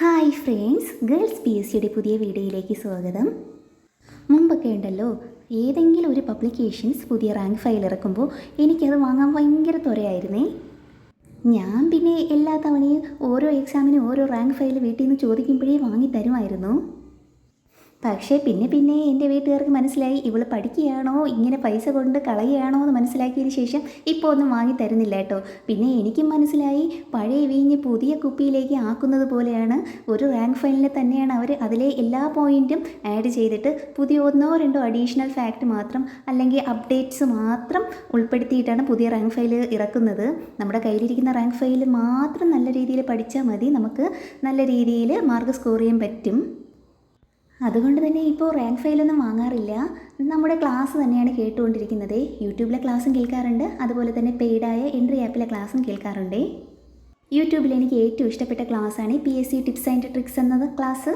Hi friends girls P S സിയുടെ പുതിയ വീഡിയോയിലേക്ക് സ്വാഗതം. മുമ്പൊക്കെ ഉണ്ടല്ലോ ഏതെങ്കിലും ഒരു പബ്ലിക്കേഷൻസ് പുതിയ റാങ്ക് ഫയൽ ഇറക്കുമ്പോൾ എനിക്കത് വാങ്ങാൻ ഭയങ്കര ത്വരയായിരുന്നേ. ഞാൻ പിന്നെ എല്ലാ തവണയും ഓരോ എക്സാമിനും ഓരോ റാങ്ക് ഫയൽ വീട്ടിൽ നിന്ന് ചോദിക്കുമ്പോഴേ വാങ്ങി തരുമായിരുന്നു. പക്ഷേ പിന്നെ പിന്നെ എന്റെ വീട്ടുകാർക്ക് മനസ്സിലായി ഇവൾ പഠിക്കുകയാണോ? ഇങ്ങനെ പൈസ കൊണ്ട് കളയുകയാണോ? എന്ന് മനസ്സിലാക്കിയതിന് ശേഷം ഇപ്പോൾ ഒന്നും വാങ്ങി തരുന്നില്ല കേട്ടോ. പിന്നെ എനിക്കും മനസ്സിലായി പഴയ വീഞ്ഞ് പുതിയ കുപ്പിയിലേക്ക് ആക്കുന്നത് പോലെയാണ്. ഒരു റാങ്ക് ഫൈനലിൽ തന്നെയാണ് അവർ അതിലെ എല്ലാ പോയിന്റും ആഡ് ചെയ്തിട്ട് പുതിയ ഒന്നോ രണ്ടോ അഡീഷണൽ ഫാക്റ്റ് മാത്രം അല്ലെങ്കിൽ അപ്ഡേറ്റ്സ് മാത്രം ഉൾപ്പെടുത്തിയിട്ടാണ് പുതിയ റാങ്ക് ഫയൽ ഇറക്കുന്നത്. നമ്മുടെ കയ്യിലിരിക്കുന്ന റാങ്ക് ഫയൽ മാത്രം നല്ല രീതിയിൽ പഠിച്ചാൽ മതി. നമുക്ക് നല്ല രീതിയിൽ മാർക്ക് സ്കോർ ചെയ്യാൻ പറ്റും. അതുകൊണ്ട് തന്നെ ഇപ്പോൾ റാങ്ക് ഫയലൊന്നും വാങ്ങാറില്ല. നമ്മുടെ ക്ലാസ് തന്നെയാണ് കേട്ടുകൊണ്ടിരിക്കുന്നത്. യൂട്യൂബിലെ ക്ലാസ്സും കേൾക്കാറുണ്ട്. അതുപോലെ തന്നെ പെയ്ഡായ എൻട്രി ആപ്പിലെ ക്ലാസ്സും കേൾക്കാറുണ്ട്. യൂട്യൂബിൽ എനിക്ക് ഏറ്റവും ഇഷ്ടപ്പെട്ട ക്ലാസ്സാണ് P S C tips and tricks എന്നത് ക്ലാസ്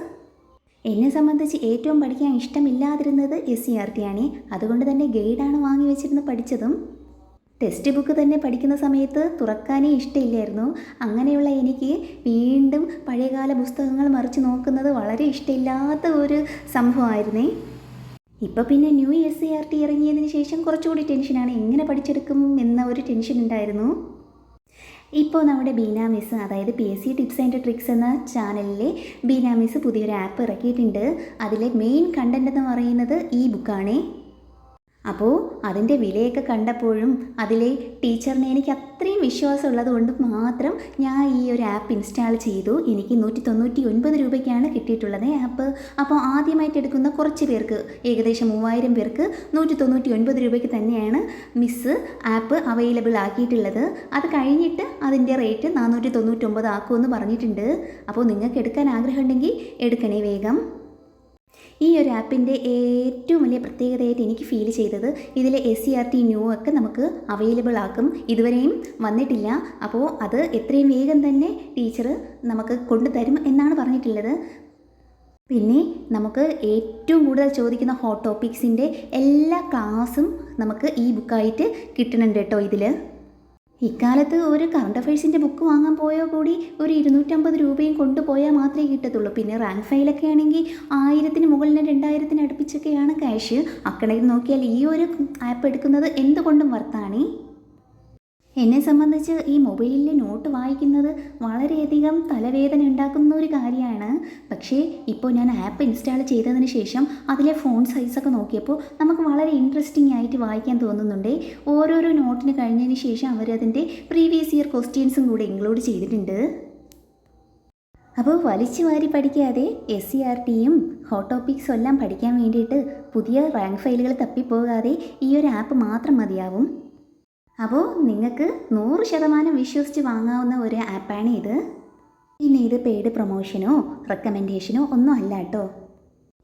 എന്നെ സംബന്ധിച്ച് ഏറ്റവും പഠിക്കാൻ ഇഷ്ടമില്ലാതിരുന്നത് എസ് സി ആർ ടി ആണ്. അതുകൊണ്ട് തന്നെ ഗൈഡാണ് വാങ്ങി വെച്ചിരുന്ന് പഠിച്ചതും. ടെക്സ്റ്റ് ബുക്ക് തന്നെ പഠിക്കുന്ന സമയത്ത് തുറക്കാനേ ഇഷ്ടമില്ലായിരുന്നു. അങ്ങനെയുള്ള എനിക്ക് വീണ്ടും പഴയകാല പുസ്തകങ്ങൾ മറിച്ച് നോക്കുന്നത് വളരെ ഇഷ്ടമില്ലാത്ത ഒരു സംഭവമായിരുന്നേ. ഇപ്പോൾ പിന്നെ new S C R T ഇറങ്ങിയതിന് ശേഷം കുറച്ചുകൂടി ടെൻഷനാണ് എങ്ങനെ പഠിച്ചെടുക്കും എന്ന ഒരു ടെൻഷൻ ഉണ്ടായിരുന്നു. ഇപ്പോൾ നമ്മുടെ ബീന മിസ് അതായത് P S C tips and tricks എന്ന ചാനലിലെ ബീന മിസ് പുതിയൊരു ആപ്പ് ഇറക്കിയിട്ടുണ്ട്. അതിലെ മെയിൻ കണ്ടന്റ് എന്ന് പറയുന്നത് ഈ ബുക്കാണേ അപ്പോൾ അതിന്റെ വിലയൊക്കെ കണ്ടപ്പോഴും അതിലെ ടീച്ചറിനെ എനിക്ക് അത്രയും വിശ്വാസം ഉള്ളത് കൊണ്ട് മാത്രം ഞാൻ ഈ ഒരു ആപ്പ് ഇൻസ്റ്റാൾ ചെയ്തു. എനിക്ക് നൂറ്റി തൊണ്ണൂറ്റി ഒൻപത് രൂപയ്ക്കാണ് കിട്ടിയിട്ടുള്ളത് ആപ്പ്. അപ്പോൾ ആദ്യമായിട്ട് എടുക്കുന്ന കുറച്ച് പേർക്ക് ഏകദേശം മൂവായിരം പേർക്ക് നൂറ്റി തൊണ്ണൂറ്റി ഒൻപത് രൂപയ്ക്ക് തന്നെയാണ് മിസ് ആപ്പ് അവൈലബിൾ ആക്കിയിട്ടുള്ളത്. അത് കഴിഞ്ഞിട്ട് അതിന്റെ റേറ്റ് നാനൂറ്റി തൊണ്ണൂറ്റൊമ്പത് ആക്കുമെന്ന് പറഞ്ഞിട്ടുണ്ട്. അപ്പോൾ നിങ്ങൾക്ക് എടുക്കാൻ ആഗ്രഹമുണ്ടെങ്കിൽ എടുക്കണേ വേഗം. ഈ ഒരു ആപ്പിന്റെ ഏറ്റവും വലിയ പ്രത്യേകതയായിട്ട് എനിക്ക് ഫീൽ ചെയ്തത് ഇതിലെ S C R T new ഒക്കെ നമുക്ക് അവൈലബിൾ ആക്കും. ഇതുവരെയും വന്നിട്ടില്ല. അപ്പോൾ അത് എത്രയും വേഗം തന്നെ ടീച്ചർ നമുക്ക് കൊണ്ടുതരും എന്നാണ് പറഞ്ഞിട്ടുള്ളത്. പിന്നെ നമുക്ക് ഏറ്റവും കൂടുതൽ ചോദിക്കുന്ന ഹോട്ട് ടോപ്പിക്സിന്റെ എല്ലാ ക്ലാസ്സും നമുക്ക് ഈ ബുക്കായിട്ട് കിട്ടുന്നുണ്ട് കേട്ടോ ഇതിൽ ഇക്കാലത്ത് ഒരു കറണ്ട് അഫയേഴ്സിന്റെ ബുക്ക് വാങ്ങാൻ പോയോ കൂടി? ഒരു ഇരുന്നൂറ്റമ്പത് രൂപയും കൊണ്ടുപോയാൽ മാത്രമേ കിട്ടത്തുള്ളൂ. പിന്നെ റാങ്ക് ഫയലൊക്കെ ആണെങ്കിൽ ആയിരത്തിന് മുകളിൽ രണ്ടായിരത്തിന് അടുപ്പിച്ചൊക്കെയാണ് ക്യാഷ് അക്കണയിൽ നോക്കിയാൽ ഈ ഒരു ആപ്പ് എടുക്കുന്നത് എന്തുകൊണ്ടും വർത്താണ് എന്നെ സംബന്ധിച്ച് ഈ മൊബൈലിൽ നോട്ട് വായിക്കുന്നത് വളരെയധികം തലവേദന ഉണ്ടാക്കുന്ന ഒരു കാര്യമാണ്. പക്ഷേ ഇപ്പോൾ ഞാൻ ആപ്പ് ഇൻസ്റ്റാൾ ചെയ്തതിന് ശേഷം അതിലെ ഫോൺ സൈസൊക്കെ നോക്കിയപ്പോൾ നമുക്ക് വളരെ ഇൻട്രസ്റ്റിംഗ് ആയിട്ട് വായിക്കാൻ തോന്നുന്നുണ്ട്. ഓരോരോ നോട്ടിന് കഴിഞ്ഞതിന് ശേഷം അവരതിന്റെ പ്രീവിയസ് ഇയർ ക്വസ്റ്റ്യൻസും കൂടെ ഇൻക്ലൂഡ് ചെയ്തിട്ടുണ്ട്. അപ്പോൾ വലിച്ചു വാരി പഠിക്കാതെ എസ് സി ആർ ടിയും ഹോട്ട് ടോപ്പിക്സും എല്ലാം പഠിക്കാൻ വേണ്ടിയിട്ട് പുതിയ റാങ്ക് ഫയലുകൾ തപ്പിപ്പോകാതെ ഈ ഒരു ആപ്പ് മാത്രം മതിയാവും. അപ്പോൾ നിങ്ങൾക്ക് നൂറ് ശതമാനം വിശ്വസിച്ച് വാങ്ങാവുന്ന ഒരു ആപ്പാണ് ഇത്. പിന്നെ ഇത് പെയ്ഡ് പ്രൊമോഷനോ റെക്കമെൻഡേഷനോ ഒന്നും അല്ല കേട്ടോ.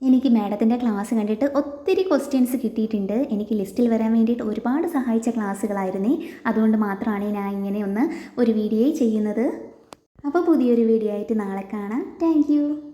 എനിക്ക് മാഡത്തിന്റെ ക്ലാസ് കണ്ടിട്ട് ഒത്തിരി ക്വസ്റ്റ്യൻസ് കിട്ടിയിട്ടുണ്ട്. എനിക്ക് ലിസ്റ്റിൽ വരാൻ വേണ്ടിയിട്ട് ഒരുപാട് സഹായിച്ച ക്ലാസ്സുകളായിരുന്നേ അതുകൊണ്ട് മാത്രമാണ് ഞാൻ ഇങ്ങനെ ഒന്ന് ഒരു വീഡിയോ ചെയ്യുന്നത്. അപ്പോൾ പുതിയൊരു വീഡിയോ ആയിട്ട് നാളെ കാണാം. താങ്ക്